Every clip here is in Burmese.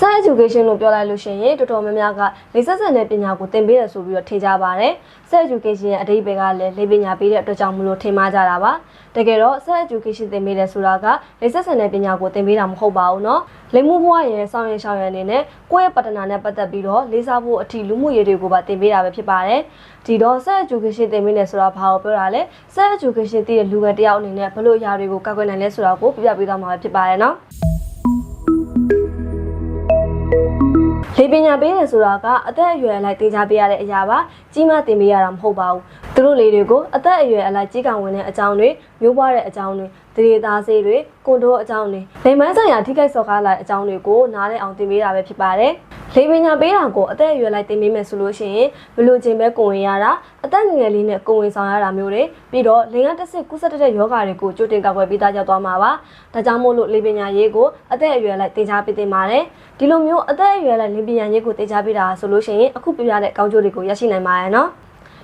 Sex Education လို့ပြောလိုက်လို့ရှိရင်တော်တော်များများကလိဆက်ဆန်တဲ့ပညာကိုသင်ပေးတယ်ဆိုပြီးတော့ထင်ကြပါတယ်။ Sex Education ရဲ့အဓိပ္ပာယ်ကလည်းလိပညာပေးတဲ့အတွက်ကြောင့်မလို့ထင်မှားကြတာပါ။တကယ်တော့ Sex Education သင်ပေးတယ်ဆိုတာကလိဆက်ဆန်တဲ့ပညာကိုသင်ပေးတာမဟုတ်ပါဘူးနော်။လိမှုဘဝရဲ့ဆောင်ရွက်ရှောင်ရန်အနေနဲ့ကိုယ့်ရဲ့ပတ္တနာနဲ့ပတ်သက်ပြီးတော့လေးစားဖို့အထီလူမှုရေးတွေကိုပါသင်ပေးတာပဲဖြစ်ပါတယ်။ဒီတော့ Sex Education သင်ပေးတယ်ဆိုတာဘာကိုပြောတာလဲ။ Sex Education သိတဲ့လူငယ်တယောက်အနေနဲ့ဘလို့အရာတွေကိုကောက်ွယ်နိုင်လဲဆိုတာကိုပြပြပေးသွားမှာဖြစ်ပါတယ်နော်။ လေပညာပေးတယ်ဆိုတာကအသက်အရွယ်အလိုက်တင် जा ပေးရတဲ့အရာပါကြီးမတင်ပေးရတာမဟုတ်ပါဘူးသူတို့လေးတွေကိုအသက်အရွယ်အလိုက်ကြီးကောင်ဝင်တဲ့အကြောင်းတွေမျိုးပွားတဲ့အကြောင်းတွေတရေသားစေးတွေကွန်တိုးအကြောင်းတွေလိမ်မိုင်းဆိုင်ရာထိခိုက်စော်ကားလာတဲ့အကြောင်းတွေကိုနားလည်အောင်တင်ပေးတာပဲဖြစ်ပါတယ် လေပညာပေးတာကိုအသက်အရွယ်လိုက်တင်ပေးမယ်ဆိုလို့ရှိရင်ဘယ်လိုချင်းပဲကိုဝင်ရတာအသက်ငယ်လေးနဲ့ကိုဝင်ဆောင်ရတာမျိုးတွေပြီးတော့လင်ကတစ်စစ်ကုသတတ်တဲ့ယောဂါတွေကိုကြိုတင်ကာကွယ်ပေးသားကြသွားမှာပါဒါကြောင့်မို့လို့လေပညာရေးကိုအသက်အရွယ်လိုက်တင် जा ပေးတင်ပါတယ်ဒီလိုမျိုးအသက်အရွယ်လိုက်လေပညာရေးကိုတင် जा ပေးတာဆိုလို့ရှိရင်အခုပြပြတဲ့ကောင်းကျိုးတွေကိုရရှိနိုင်ပါရဲ့နော်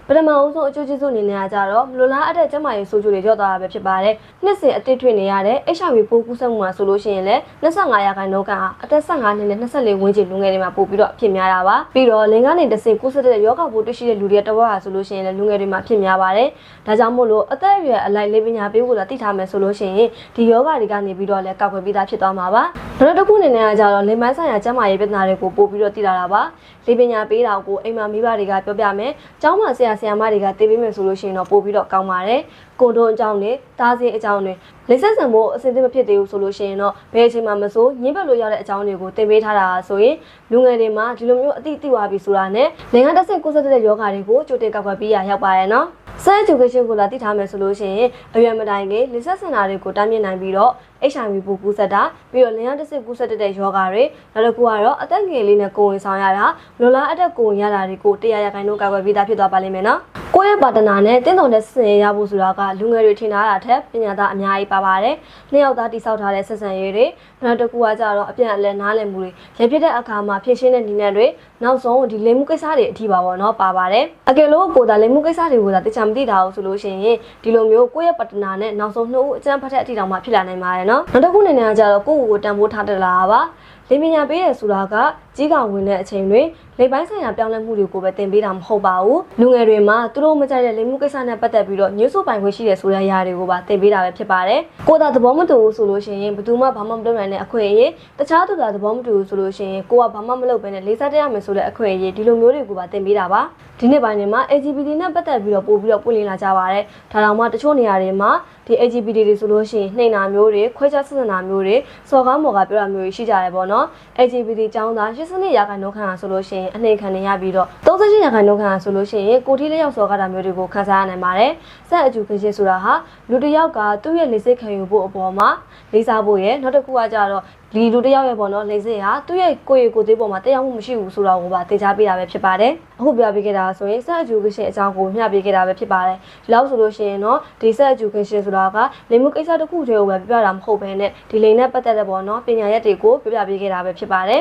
ပထမအဦးဆုံးအကျိုးကျေးဇူးအနေနဲ့ကကြတော့မလိုလားအပ်တဲ့ကျန်းမာရေးဆိုးကျိုးတွေကြော့သွားတာပဲဖြစ်ပါတယ်။နှစ်စဉ်အသစ်ထွေနေရတဲ့ HIV ပိုးကူးစက်မှုမှာဆိုလို့ရှိရင်လည်း25ရာခိုင်နှုန်းကအသက်15နှစ်နဲ့24ဝန်းကျင်လူငယ်တွေမှာပို့ပြီးတော့အဖြစ်များတာပါ။ပြီးတော့လင်ကနေတစ်ဆင့်ကူးစက်တဲ့ယောဂပိုးတွေ့ရှိတဲ့လူတွေတဝက်ဟာဆိုလို့ရှိရင်လည်းလူငယ်တွေမှာဖြစ်များပါတယ်။ဒါကြောင့်မို့လို့အသက်အရွယ်အလိုက်လေးပညာပေးဖို့သာသိထားမယ်ဆိုလို့ရှိရင်ဒီယောဂတွေကနေပြီးတော့လည်းကောက်ွယ်ပေးသားဖြစ်သွားမှာပါ။နောက်တစ်ခုအနေနဲ့ကကြတော့လင်ပိုင်းဆိုင်ရာကျန်းမာရေးပြဿနာတွေကိုပို့ပြီးတော့သိလာတာပါ။လေးပညာပေးတာကိုအိမ်မှာမိဘတွေကပြောပြမယ်။ကျောင်းမှာဆရာဆရာမတွေကသိပေးမယ်ဆိုလို့ရှိရင်တော့ပို့ပြီးတော့ကောင်းပါတယ်။ကိုတွန်းအကြောင်းတွေတားစင်းအကြောင်းတွေလက်ဆက်ဆံဖို့အဆင်သင့်မဖြစ်သေးဘူးဆိုလို့ရှိရင်တော့ဘယ်အချိန်မှမဆိုညှိပတ်လို့ရတဲ့အကြောင်းတွေကိုသင်ပေးထားတာဆိုရင်လူငယ်တွေမှာဒီလိုမျိုးအတိအသိဝါပြီဆိုတာနဲ့နိုင်ငံတစ်ဆင့်ကိုဆက်တဲ့ယောဂါတွေကိုကြိုတင်ကောက်ွယ်ပေးရရောက်ပါရဲ့နော် Sex education ကိုလာသိထားမယ်ဆိုလို့ရှိရင်အရွယ်မတိုင်ခင်လက်ဆက်စင်တာတွေကိုတားမြစ်နိုင်ပြီးတော့ HIV ပိုးကူးစက်တာပြီးတော့လင်ယာတစ်စစ်ကူးစက်တဲ့ယောဂါတွေနောက်တစ်ခုကတော့အသက်ငယ်လေးနဲ့ကိုယ်ဝင်ဆောင်ရတာလိုလားအသက်ကိုယ်ဝင်ရတာတွေကိုတရားရခိုင်နှုန်းကာကွယ်ပေးတာဖြစ်သွားပါလိမ့်မယ်နော် ကိုယ့်ရဲ့ပါတနာနဲ့တင်းတော်တဲ့ဆင်ရရဖို့ဆိုတာကလူငယ်တွေထင်ထားတာထက်ပညာသားအများကြီးပါပါတယ်နှစ်ယောက်သားတိစောက်ထားတဲ့ဆက်ဆံရေးတွေနောက်တစ်ခုကကြတော့အပြန်အလှန်နားလည်မှုတွေရဖြစ်တဲ့အခါမှာဖြည့်ရှင်းတဲ့နည်းနဲ့တွေနောက်ဆုံးဒီလိမ်မှုကိစ္စတွေအထိပါပေါ့နော်ပါပါတယ်အကယ်လို့ကိုယ်သာလိမ်မှုကိစ္စတွေကိုသာတခြားမသိတာဘူးဆိုလို့ရှိရင်ဒီလိုမျိုးကိုယ့်ရဲ့ပါတနာနဲ့နောက်ဆုံးနှုတ်အကျန်းဖတ်တဲ့အထိတောင်မှဖြစ်လာနိုင်ပါတယ်နော်နောက်တစ်ခုအနေနဲ့ကကြတော့ကိုယ့်ကိုယ်ကိုတန်ဖိုးထားတတ်လာတာပါ လင်ပညာပေးရဆိုတာကကြီးကောင်ဝင်တဲ့အချိန်တွေလေပိုင်းဆိုင်ရာပြောင်းလဲမှုတွေကိုပဲသင်ပေးတာမဟုတ်ပါဘူးလူငယ်တွေမှာသူတို့မကြိုက်တဲ့လိမ်မှုကိစ္စနဲ့ပတ်သက်ပြီးတော့ညှို့ဆို့ပိုင်ခွင့်ရှိတဲ့ဆိုတဲ့အရာတွေကိုပါသင်ပေးတာပဲဖြစ်ပါတယ်ကိုယ်သာသဘောမတူဘူးဆိုလို့ရှိရင်ဘယ်သူမှဘာမှမလုပ်နိုင်တဲ့အခွင့်အရေးတခြားသူသာသဘောမတူဘူးဆိုလို့ရှိရင်ကိုကဘာမှမလုပ်ဘဲနဲ့လေးစားတတ်ရမယ်ဆိုတဲ့အခွင့်အရေးဒီလိုမျိုးတွေကိုပါသင်ပေးတာပါဒီနေ့ပိုင်းတွေမှာ LGBT နဲ့ပတ်သက်ပြီးတော့ပို့ပြီးတော့ပွင့်လင်းလာကြပါတယ်ဒါတောင်မှတချို့နေရာတွေမှာဒီ LGBT တွေဆိုလို့ရှိရင်နှိမ်နာမျိုးတွေခွဲခြားဆက်ဆံတာမျိုးတွေစော်ကားမော်ကားပြောတာမျိုးတွေရှိကြတယ်ပေါ့နော် LGBT ចောင်းသား82ရာခိုင်နှုန်းခန့်ဟာဆိုလို့ရှိရင်အနှိမ်ခံနေရပြီးတော့38ရာခိုင်နှုန်းခန့်ဟာဆိုလို့ရှိရင်ကိုထိလက်ရောက်စော်ကားတာမျိုးတွေကိုခံစားရနိုင်ပါတယ်ဆက်အကျူခင်းဆိုတာဟာလူတစ်ယောက်ကသူ့ရဲ့လေစိတ်ခံယူဖို့အပေါ်မှာလေးစားဖို့ရယ်နောက်တစ်ခုကကြတော့ ဒီလူတစ်ယောက်ရဲ့ပေါ့နော်လေစိတ်ဟာသူ့ရဲ့ကိုယ်ရည်ကိုယ်သေးပေါ်မှာတရားမှုမရှိဘူးဆိုတာကိုပါသိချပေးတာပဲဖြစ်ပါတယ်အခုပြောပြခဲ့တာဆိုရင်ဆက်အကျူခင်းအကြောင်းကိုမျှပေးခဲ့တာပဲဖြစ်ပါတယ်ဒီလောက်ဆိုလို့ရှိရင်တော့ဒီဆက်အကျူခင်းဆိုတာကလိမ်မှုကိစ္စတစ်ခုတည်းကိုပဲပြပြတာမဟုတ်ဘဲနဲ့ဒီလိမ်နဲ့ပတ်သက်တဲ့ပေါ့နော်ပညာရက်တွေကိုပြပြပေးခဲ့တာပဲဖြစ်ပါတယ်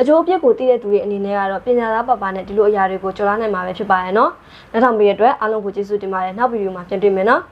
အကျိုးအပြစ်ကိုသိတဲ့သူတွေအနေနဲ့ကတော့ပညာသားပပနဲ့ဒီလိုအရာတွေကိုကြော်လာနိုင်မှာပဲဖြစ်ပါရဲ့နော်နောက်ထောင်ပေးရတဲ့အတွက်အားလုံးကိုကျေးဇူးတင်ပါတယ်နောက်ဗီဒီယိုမှာပြန်တွေ့မယ်နော်